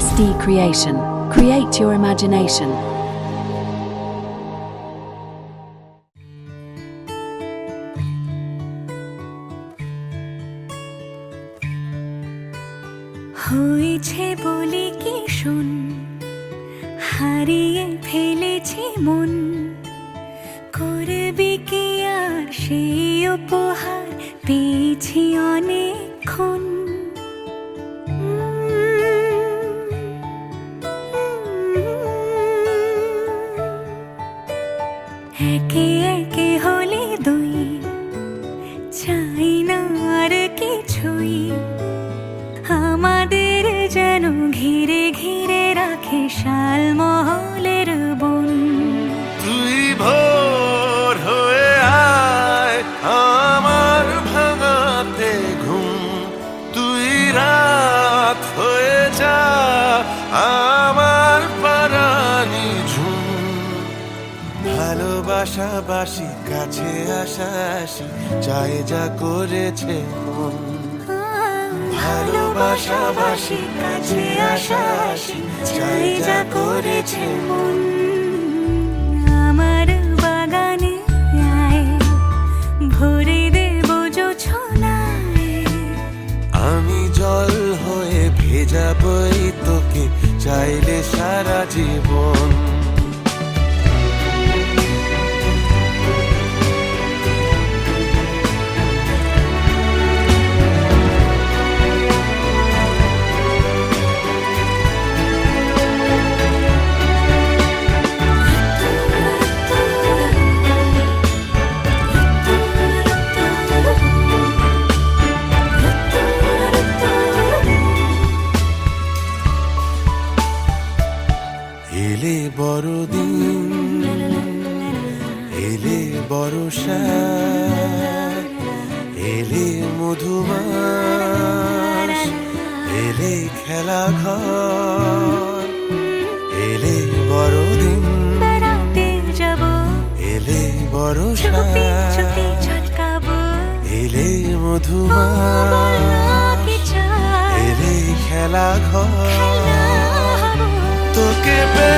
SD Creation. Create your imagination. হয়েছে বলে কি শুন হারিয়ে ফেলেছি মন করবি কি আর সেই উপহার পেয়েছি অনেকক্ষণ একে একে হলে দুই চাই না আর কিছুই আমাদের যেন ঘিরে ঘিরে রাখে শাল বাসি কাছে আসা আসি চাই যা করেছে মন। ভালোবাসাবাসী কাছে আসা আসি চাই যা করেছে মন। আমার বাগানে আয় ভরে দেব ছোনায় আমি জল হয়ে ভেজাবই তোকে চাইলে সারা জীবন। এলে বড়দিন এলে বড় এলে মধুমাস এলে খেলা ঘর এলে বড়দিন এলে চুপি এলে মধুমাস এলে খেলা ঘর। que